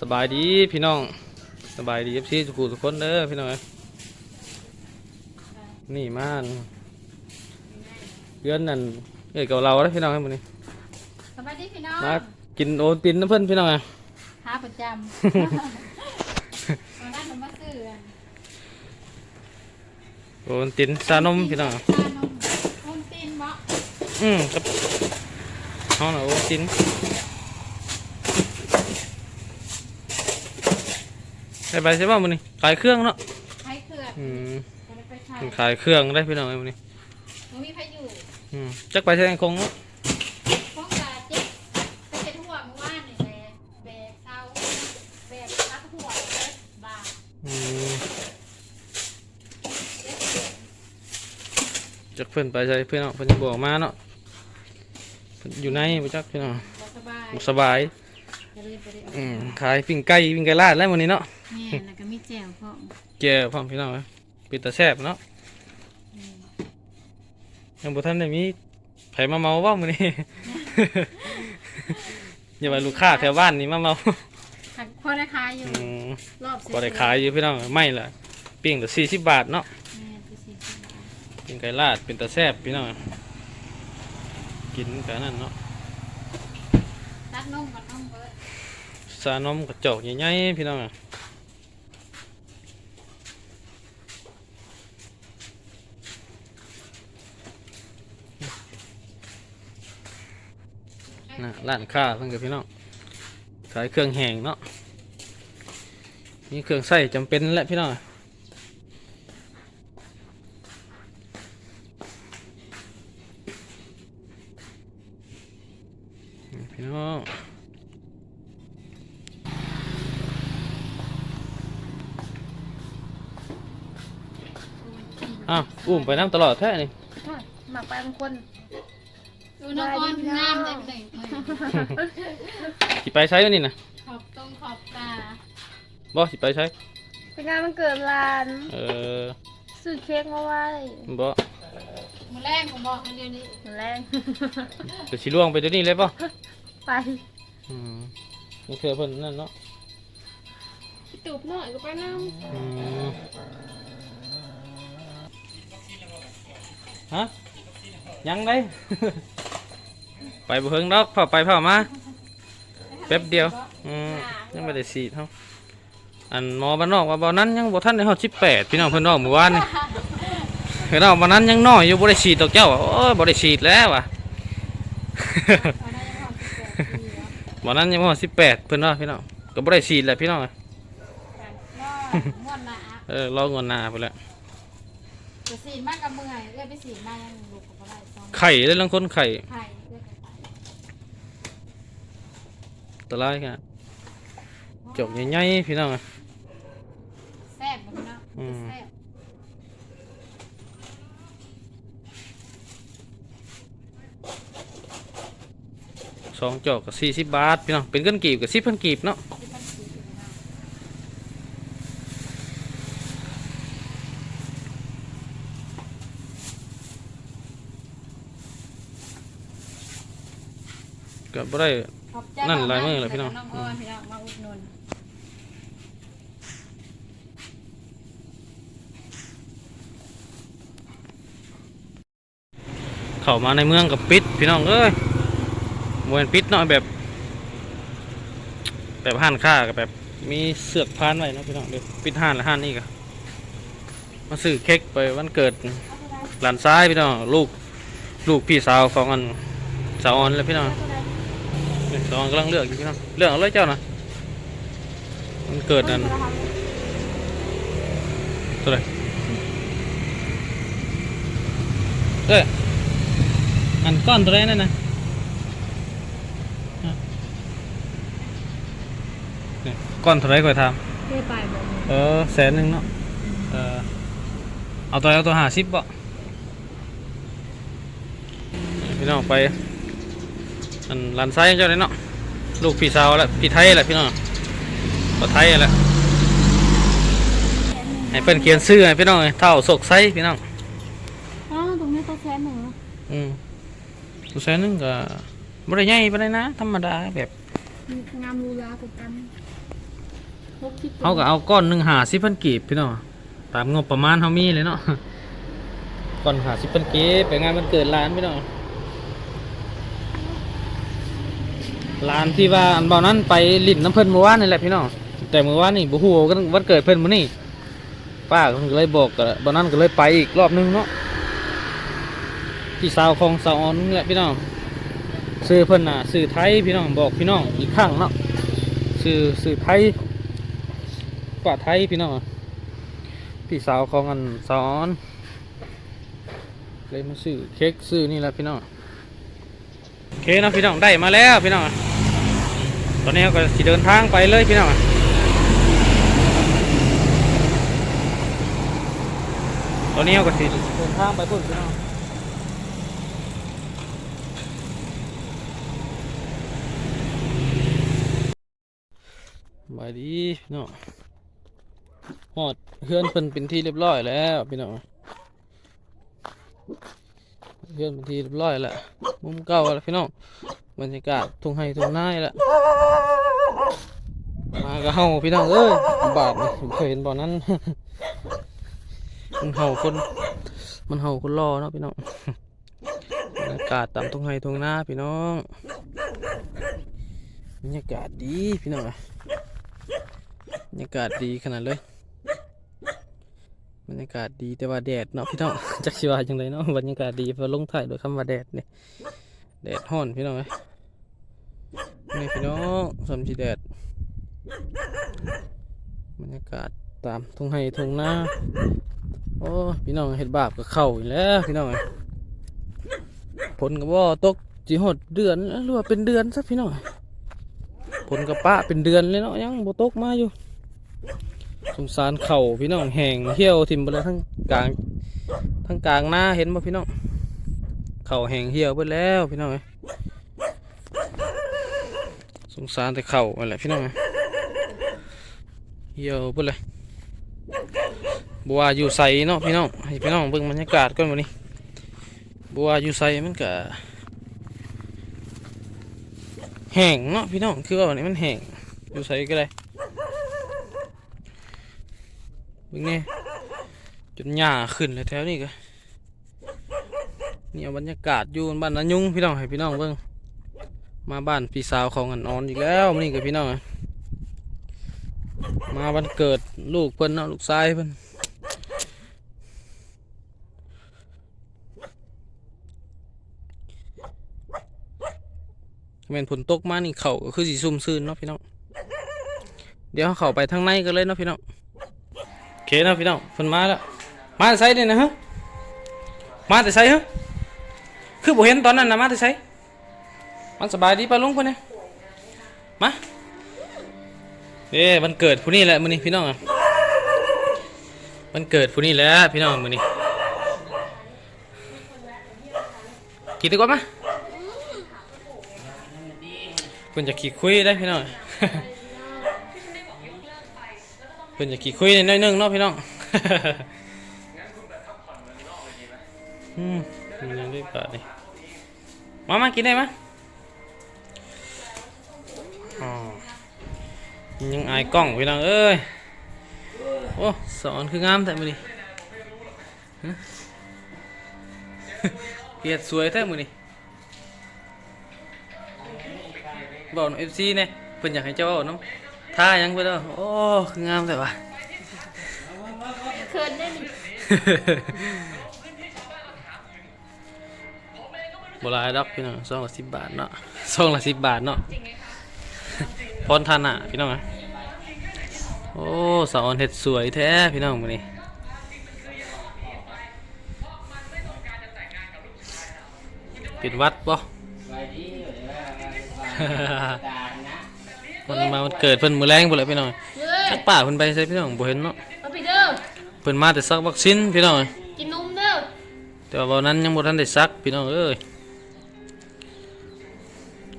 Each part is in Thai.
สบายดีพี่น้องสบายดีเอฟซีทุกคนทุกคนเด้อพี่น้องเอ้ยนี่มานเพื่อนนั่นเอ้ยกับเราแล้วพี่น้องให้มื้อนี้สวัสดีพี่น้องมากินโอวัลตินนะเพื่อนพี่น้องเอ้ยหาประจำวันนั้นผมมาซื้ออันโอวัลตินชานมพี่น้องชานมนมตีนบ่อืมครับเอาหน่อยโอวัลติน ไปไปใช่ป่ะมื้อนี้ขายเครื่องเนาะใช้เครื่องอืมบ่ได้ไปใช้ขายเครื่องได้พี่น้องเอ้ยมื้อนี้บ่มีใครอยู่อืมจักไปใช้คงเนาะพวกกาเจ็บไปเจ็บหัวเมื่อวานนี่แหละแบกเท้าแบกรักหัวเจ็บบาดอืมเจ็บเจ็บจักเพิ่นไปใช้เพิ่นเนาะเพิ่นยังบอกมาเนาะเพิ่นอยู่ในบ่จักพี่น้องบ่สบายบ่สบายจะเลยไปได้ออกอืมขายปิ้งไก่ปิ้งไก่ลาดแล้วมื้อนี้เนาะ แม่แล้วก็มีแจ่วพร้อมแจ่วพร้อมพี่น้องเอ้ยเป็นตาแซ่บเนาะยังบ่ทันได้มีไผมาเมาเว้ามื้อนี้ อย่าว่าลูกค้าแถวบ้านนี่มาเมาหักพอได้ขายอยู่อืมรอบเสร็จก็ได้ขายอยู่พี่น้องไม่ล่ะปิ้งละ40บาทเนาะ แม่คือสิบบาทปิ้งไก่ลาดเป็นตาแซ่บพี่น้องกินกันนั่นเนาะตัดนมกับนมเบิดสานมกระจอกใหญ่ๆพี่น้องอะ นะร้านค้าเพิ่อนกับพี่น้องขายเครื่องแห้งเนาะมีเครื่องใส่จำเป็นแหละพี่น้องพี่น้องอ้าวอุ้มไปน้ำตลอดแท้นี่หมักไปบางคน ดูน้องออนงามได้หนึ่งสิไปใช้กันนี่นะขอบตรงขอบตาบ่สิไปใช้เป็นงานมันเกิดร้านเออซื้อเค้กมาไว้บ่มือแรกผมบอกมันเดียวนี้มื้อแรงเดี๋ยวสิล่วงไปเดี๋ยวนี้เลยป่ะไปอืมนี่คือเพิ่นนั่นเนาะตูบหน่อยก็ไปน้อืมฮะยังได้ ไปบ่เฮิงดอกพอไปพอมาแป๊บเดียวอืมยังไม่ได้สีดเฮาอันหมอบ้านนอกว่าบ่นั้นยังบ่ทันได้ฮอด18พี่น้องเพิ่นบอกเมื่อวานนี่เห็นเอาวันนั้นยังน้อยอยู่บ่ได้ฉีดดอกเจ้าโอ้ยบ่ได้ฉีดแล้วว่ะวันนั้นยังบ่สิบแปดเพิ่นว่าพี่น้องก็บ่ได้ฉีดแหละพี่น้องม้วนหนาเออรองวดหน้าพุ่นแหละจะสีมากกับเมื่อยเอื้อไปสีมายังลูกกับอะไรซ้อมไข่เด้อลังคนไข่ไข่ เอื้อกับไข่อันตรายกันจอกใหญ่ๆพี่น้องแซ่บมันเนาะอืมแซ่บสองจอกก็40บาทพี่น้องเป็นเงินกีบก็10,000กีบเนาะที่พันสีอยู่นะก็บ่ได้ ขอบใจนั่นลายมือเหรอพี่น้อง องอ้อนพี่น้องมาอุดหนุนเข้ามาในเมืองก็ปิด พี่น้องเอ้ยบ่แม่นปิดเนาะแบบ แบบห้านค้าก็แบบ มีเสือกพานไว้เนาะพี่น้องเดี๋ยวปิดห้านแล้วห้านนี่ก็มาซื้อเค้กไปวันเกิดหลานซ้ายพี่น้องลูก ลูกพี่สาวของอันสาวออนเลยพี่น้อง สาวออนกำลังเลือกอยู่พี่น้องเลือกเอาเลยเจ้านะมันเกิดนั่นตัวไหนเอ้ยอันก้อนตัวไหนนั่นนะฮะนี่ก้อนตัวไหนก่อนทำำได้ไปบ่เออแสนหนึ่งเนาะเออเอาตัวเอาตัวหาสิบบ่พี่น้องไป อันลันไซเจ้าเลยเนาะลูกพี่สาวแหละพี่ไทยแหละพี่น้องก็ไทยแหละให้เพิ่นเขียนชื่อให้พี่น้องเท่าโศกไซพี่น้องอ๋อตรงนี้ตัวแสนหนึ่งอืมตัวแสนหนึงก็บ่ได้ใหญ่ปานใดนะ ธรรมดาแบบงามรูลากับกันอหกสิบเขาก็เอาก้อนหนึ่งหาสิพันกีบพี่น้องตามงบประมาณเขามีเลยเนาะก้อนหาสิพันกีบไปงานมันเกิดร้านพี่น้อง ร้านที่ว่าอันเบานั้นไปลิ่นน้ำเพิ่นเมื่อวานนี่แหละพี่น้องแต่เมื่อวานนี่บุหัวกันวันเกิดเพิ่นมื้อนี้ป้าก็เลยบอกกับเบานั้นก็เลยไปอีกรอบนึงเนาะที่สาวของสาวออนนี่แหละพี่น้องซื้อเพิ่นน่ะซื้อไทยพี่น้องบอกพี่น้องอีกครั้งเนาะซื้อซื้อไทยกว่าไทยพี่น้องพี่สาวของอันสอนเลยมาซื้อเค้กซื้อนี่แหละพี่น้องโอเคนะพี่น้องได้มาแล้วพี่น้อง ตอนนี้เราก็สิเดินทางไปเลยพี่น้องตอนนี้เราก็สิเดินทางไปพุ่นพี่น้องบายดีพี่น้องหอดเพื่อนเพิ่นเป็นที่เรียบร้อยแล้วพี่น้อง เพื่อนเป็นที่เรียบร้อยแล้วมุมเก่าแล้วพี่น้องบรรยากาศทุ่งไห้ทุ่งนาแล้วมาก็เฮาพี่น้องเอ้ยบาทนี่ผมเคยเห็นบ่อนั้นมันเห่าคนมันเห่าคนรอเนาะพี่น้องบรรยากาศตามทุ่งไห้ทุ่งนาพี่น้องบรรยากาศดีพี่น้องบรรยากาศดีขนาดเลย บรรยากาศดีแต่ว่าแดดเนาะพี่น้องจักสิวาจังไดเนาะบรรยากาศดีพอลงถ่ายโดยคำว่าแดดเนี่ยแดดฮ้อนพี่น้องเอ้ยนี่พี่น้องสำชีแดดบรรยากาศตามทุ่งไห้ทุ่งนาโอ้พี่น้องเห็ดบาปกับเข้าอีกแล้วพี่น้องเอ้ยผลกับว่าตกจีหดเดือนหรือว่าเป็นเดือนซะพี่น้องผลกับปะเป็นเดือนเลยเนาะยังโบตกมาอยู่ สงสารเข่าพี่น้องแหงเหี้ยวทิมไปเลยทั้งกลางทั้งกลางหน้าเห็นป่ะพี่น้องเข่าแหงเหี่ยวไปแล้วพี่น้องเอ้ยสงสารแต่เข่าอะไรพี่น้องเอ้ยเหี่ยวไปเลยบัวอยู่ใสเนาะพี่น้องให้พี่น้องเบิ่งบรรยากาศก่อนวันนี้ บัวอยู่ใสมันก็แห้งเนาะพี่น้องคือว่าวันนี้มันแห้งอยู่ใสก็ได้ เบิ่งนี่จนหญ้าขึ้นเลยแถวนี้ก็นี่เอาบรรยากาศอยู่บ้านนายุงพี่น้องให้พี่น้องเบิ่งมาบ้านพี่สาวของอันออนอีกแล้วนี่กับพี่น้องมาวันเกิดลูกเพิ่นเนาะลูกชายเพิ่นแม่นฝนตกมานี่เขาก็คือสีซุ่มซื่นเนาะพี่น้องเดี๋ยวเขาไปทางในกันเลยเนาะพี่น้อง เคนะพี่น้องเพิ่นมาแล้ว มาแต่ไสเนี่ยนะฮะ มาแต่ไสฮะ คือบ่เห็นตอนนั้นนะมาแต่ไสมันสบายดีปะลุงเพิ่นเนี่ยมาเอ้มันเกิดผู้นี้แหละมื้อนี้พี่น้องอะมันเกิดผู้นี้แหละพี่น้องมื้อนี้กินดีกว่ามาเพิ่นจะขี้คุยได้พี่น้อง เพิ่นจะขี้คุยนิดนึงเนาะพี่น้องอืมยังด้วยปะนี่มามากินได้ไหมอ๋อยังอายกล้องพี่น้องเอ้ยโอ้สอนคืองามแต่มือนี่เพียดสวยแท้มือนี่บอกเอฟซีเนี่ยเพิ่นอยากให้เจ้าเอาน้ำ ท่ายังเพิ่นเด้อโอ้คืองามแต่ว่าเคินได้นี่โบราณดอกพี่น้องซองละสิบบาทเนาะซองละสิบบาทเนาะพรทานอะพี่น้องอะโอ้สาวออนเห็ดสวยแท้พี่น้องมื้อนี้ปิดวัด บ่มันมามันเกิดเพิ่นมื้อแรงพุ่นแหละพี่น้องเฮ้ยจักป่าเพิ่นไปใส่พี่น้องบ่เห็นเนาะมาไปเด้อเพิ่นมาแต่ซักวัคซีนพี่น้องกินนมเด้อแต่ว่าวันนั้นยังบ่ทันได้ซักพี่น้องเอ้ย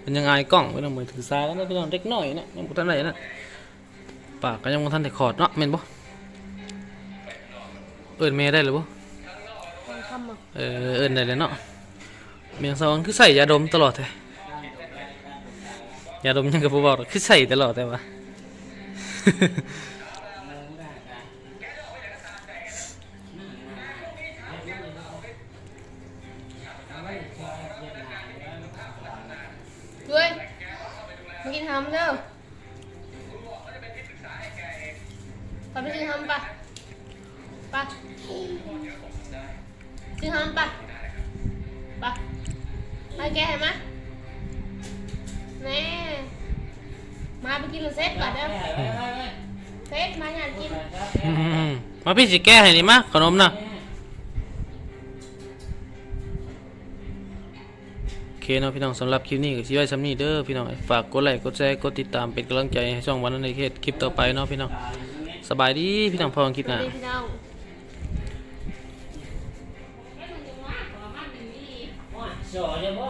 เป็นยังไงกล้องพี่น้องมือถือซาแล้วนะพี่น้องเด็กน้อยนะยังบ่ทันได้นะปากก็ยังบ่ทันได้ขอดเนาะแม่นบ่เอิ้นแม่ได้หรือบ่คำอะเออเอิ้นได้เลยเนาะเมียงซอนคือใส่ยาดมตลอดแท้ ยาดมยังก็บ่บอกหรอกคือใส่ตลอดแต่ว่าเฮ้ยมากินทำเด้อไปไปซื้อทำปะปะซื้อทำปะปะมาแกเห็นไหมแน่ มาไปกินเซ็ตก่อนเด้อเซ็ตมาอยากกินอืมมาพี่สิแก้ให้นี่มาขนมนะโอเคเนาะพี่น้องสำหรับคลิปนี้ก็สิไว้สำนี้เด้อพี่น้องฝากกดไลค์กดแชร์กดติดตามเป็นกำลังใจให้ช่องวันนั้นในเขตคลิปต่อไปเนาะพี่น้องสบายดีพี่น้องพอกันคลิปสหวัน้าสดีพี่น้องให้มันจะว่าขอมันหนึ่งนี่สอเดี๋ยวบ่